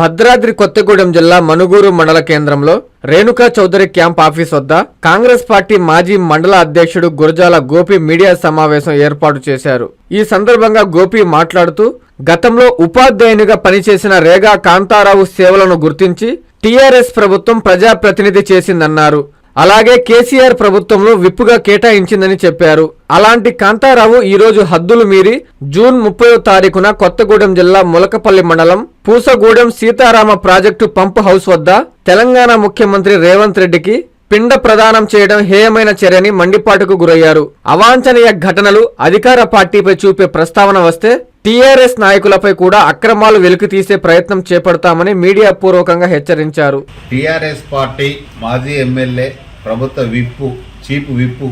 భద్రాద్రి కొత్తగూడెం జిల్లా మనుగూరు మండల కేంద్రంలో రేణుకా చౌదరి క్యాంప్ ఆఫీస్ వద్ద కాంగ్రెస్ పార్టీ మాజీ మండల అధ్యక్షుడు గురజాల గోపి మీడియా సమావేశం ఏర్పాటు చేశారు. ఈ సందర్భంగా గోపి మాట్లాడుతూ గతంలో ఉపాధ్యాయునిగా పనిచేసిన రేగా కాంతారావు సేవలను గుర్తించి టీఆర్ఎస్ ప్రభుత్వం ప్రజాప్రతినిధి చేసిందన్నారు. అలాగే కేసీఆర్ ప్రభుత్వంలో విప్పుగా కేటాయించిందని చెప్పారు. అలాంటి కాంతారావు ఈరోజు హద్దులు మీరి జూన్ ముప్పై తారీఖున కొత్తగూడెం జిల్లా ములకపల్లి మండలం Pusagudem Sitarama project pump house వద్ద తెలంగాణ ముఖ్యమంత్రి రేవంత్ రెడ్డికి పిండ ప్రదానం చేయడం హేయమైన చర్యని మండిపాటుకు గురయ్యారు. అవాంఛనీయ ఘటనలు అధికార పార్టీపై చూపే ప్రస్తావన వస్తే టీఆర్ఎస్ నాయకులపై కూడా అక్రమాలు వెలికితీసే ప్రయత్నం చేపడతామని మీడియా పూర్వకంగా హెచ్చరించారు. టీఆర్ఎస్ పార్టీ మాజీ ఎమ్మెల్యే ప్రభుత్వ whip chief whip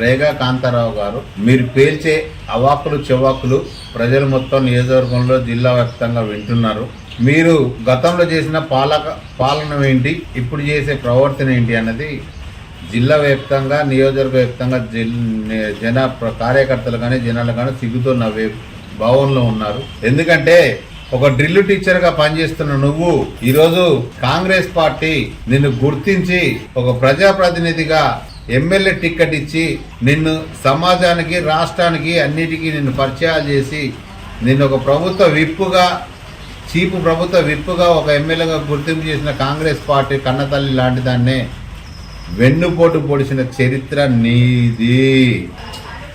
Rega Kantharao గారు మీరు పేల్చే అవాకులు చెవాకులు ప్రజలు మొత్తం నియోజకవర్గంలో జిల్లా వ్యాప్తంగా వింటున్నారు. మీరు గతంలో చేసిన పాలక పాలన ఏంటి ఇప్పుడు చేసే ప్రవర్తన ఏంటి అన్నది జిల్లా వ్యాప్తంగా నియోజకవర్గ వ్యాప్తంగా జిల్ జన కార్యకర్తలు కానీ జనాలు కానీ సిగ్గుతో నవ్వే భావంలో ఉన్నారు. ఎందుకంటే ఒక డ్రిల్ టీచర్గా పనిచేస్తున్న నువ్వు ఈరోజు కాంగ్రెస్ పార్టీ నిన్ను గుర్తించి ఒక ప్రజాప్రతినిధిగా ఎమ్మెల్యే టికెట్ ఇచ్చి నిన్ను సమాజానికి రాష్ట్రానికి అన్నిటికీ నిన్ను పరిచయాలు చేసి నిన్ను ఒక ప్రభుత్వ విప్పుగా చీపు ప్రభుత్వ విప్పుగా ఒక ఎమ్మెల్యేగా గుర్తింపు చేసిన కాంగ్రెస్ పార్టీ కన్నతల్లి లాంటి దాన్నే వెన్నుపోటు పొడిచిన చరిత్ర నీది.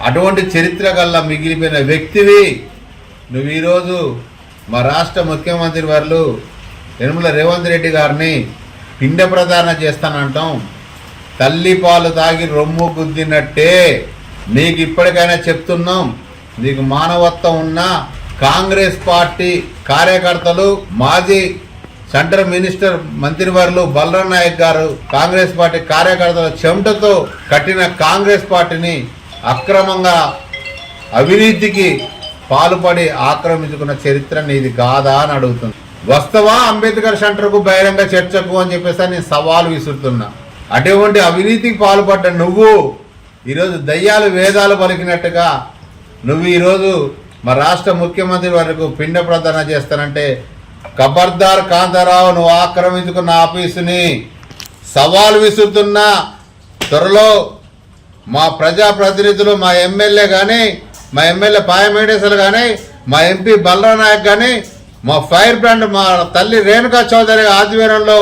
అటువంటి చరిత్ర మిగిలిపోయిన వ్యక్తివి నువ్వు ఈరోజు మా రాష్ట్ర ముఖ్యమంత్రి వర్లు యనమల రేవంత్ రెడ్డి గారిని పిండ ప్రదానం చేస్తానంటాం. తల్లి పాలు తాగి రొమ్ము గుద్దినట్టే నీకు ఇప్పటికైనా చెప్తున్నాం. నీకు మానవత్వం ఉన్నా కాంగ్రెస్ పార్టీ కార్యకర్తలు మాజీ సెంట్రల్ మినిస్టర్ మంత్రివర్లు బలరాం నాయక్ గారు కాంగ్రెస్ పార్టీ కార్యకర్తల చెమటతో కట్టిన కాంగ్రెస్ పార్టీని అక్రమంగా అవినీతికి పాల్పడి ఆక్రమించుకున్న చరిత్ర నీది కాదా అని అడుగుతుంది. వస్తవా అంబేద్కర్ సెంటర్కు బహిరంగ చర్చకు అని చెప్పేసి నేను సవాలు విసురుతున్నా. అటువంటి అవినీతికి పాల్పడ్డ నువ్వు ఈరోజు దయ్యాలు వేదాలు పలికినట్టుగా నువ్వు ఈరోజు మా రాష్ట్ర ముఖ్యమంత్రి వరకు పిండ ప్రదాన చేస్తానంటే కబర్దార్ కాంతారావు నువ్వు ఆక్రమించుకున్న ఆఫీసుని సవాలు విసురుతున్నా. త్వరలో మా ప్రజాప్రతినిధులు మా ఎమ్మెల్యే కానీ మా ఎమ్మెల్యే పాయమేడేసలు కానీ మా ఎంపీ బలరాం నాయక్ కానీ మా ఫైర్ బ్రాండ్ మా తల్లి రేణుకా చౌదరి ఆధ్వర్యంలో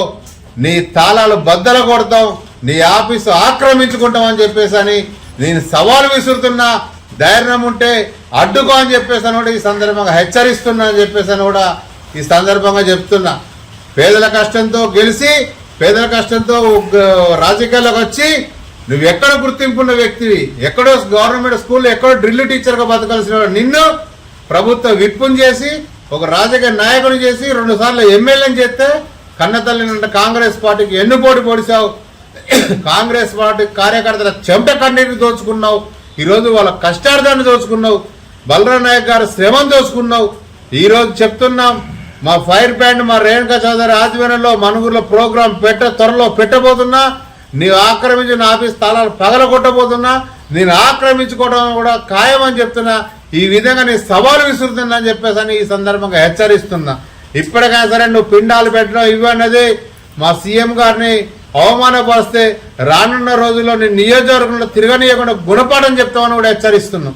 నీ తాళాలు బద్దలు కొడతాం నీ ఆఫీసు ఆక్రమించుకుంటాం అని చెప్పేసి అని నేను సవాలు విసురుతున్నా. ధైర్యం ఉంటే అడ్డుకో అని చెప్పేసి కూడా ఈ సందర్భంగా హెచ్చరిస్తున్నా అని చెప్పేసి కూడా ఈ సందర్భంగా చెప్తున్నా. పేదల కష్టంతో గెలిచి పేదల కష్టంతో రాజకీయాల్లోకి వచ్చి నువ్వు ఎక్కడ గుర్తింపున్న వ్యక్తివి? ఎక్కడో గవర్నమెంట్ స్కూల్లో ఎక్కడో డ్రిల్ టీచర్గా బతకాల్సిన నిన్ను ప్రభుత్వ విప్పుని చేసి ఒక రాజకీయ నాయకుని చేసి రెండు సార్లు ఎమ్మెల్యేని చేస్తే కన్నతల్లినంట కాంగ్రెస్ పార్టీకి ఎన్నుపోటు పొడిచావు. కాంగ్రెస్ పార్టీ కార్యకర్తల చెమట కన్నీటిని దోచుకున్నావు. ఈరోజు వాళ్ళ కష్టార్థాన్ని దోచుకున్నావు. బలరాం నాయక్ గారు శ్రమం దోచుకున్నావు. ఈరోజు చెప్తున్నాం మా ఫైర్ బ్యాండ్ మా రేణుకా చౌదరి ఆధ్వర్యంలో మనుగురులో ప్రోగ్రాం పెట్ట త్వరలో పెట్టబోతున్నా నీవు ఆక్రమించిన ఆఫీస్ స్థలాలు పగలగొట్టబోతున్నా నేను ఆక్రమించుకోవడం కూడా ఖాయమని చెప్తున్నా ఈ విధంగా నీ సవాలు విసురుతున్నా అని చెప్పేసి అని ఈ సందర్భంగా హెచ్చరిస్తున్నా. ఇప్పటికైనా సరే నువ్వు పిండాలు పెట్టడం ఇవన్నది మా సీఎం గారిని అవమానపరిస్తే రానున్న రోజుల్లో నీ నియోజకవర్గంలో తిరగనీయకుండా గుణపాఠం చెప్తామని కూడా హెచ్చరిస్తున్నాం.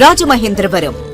Rajamahendravaram.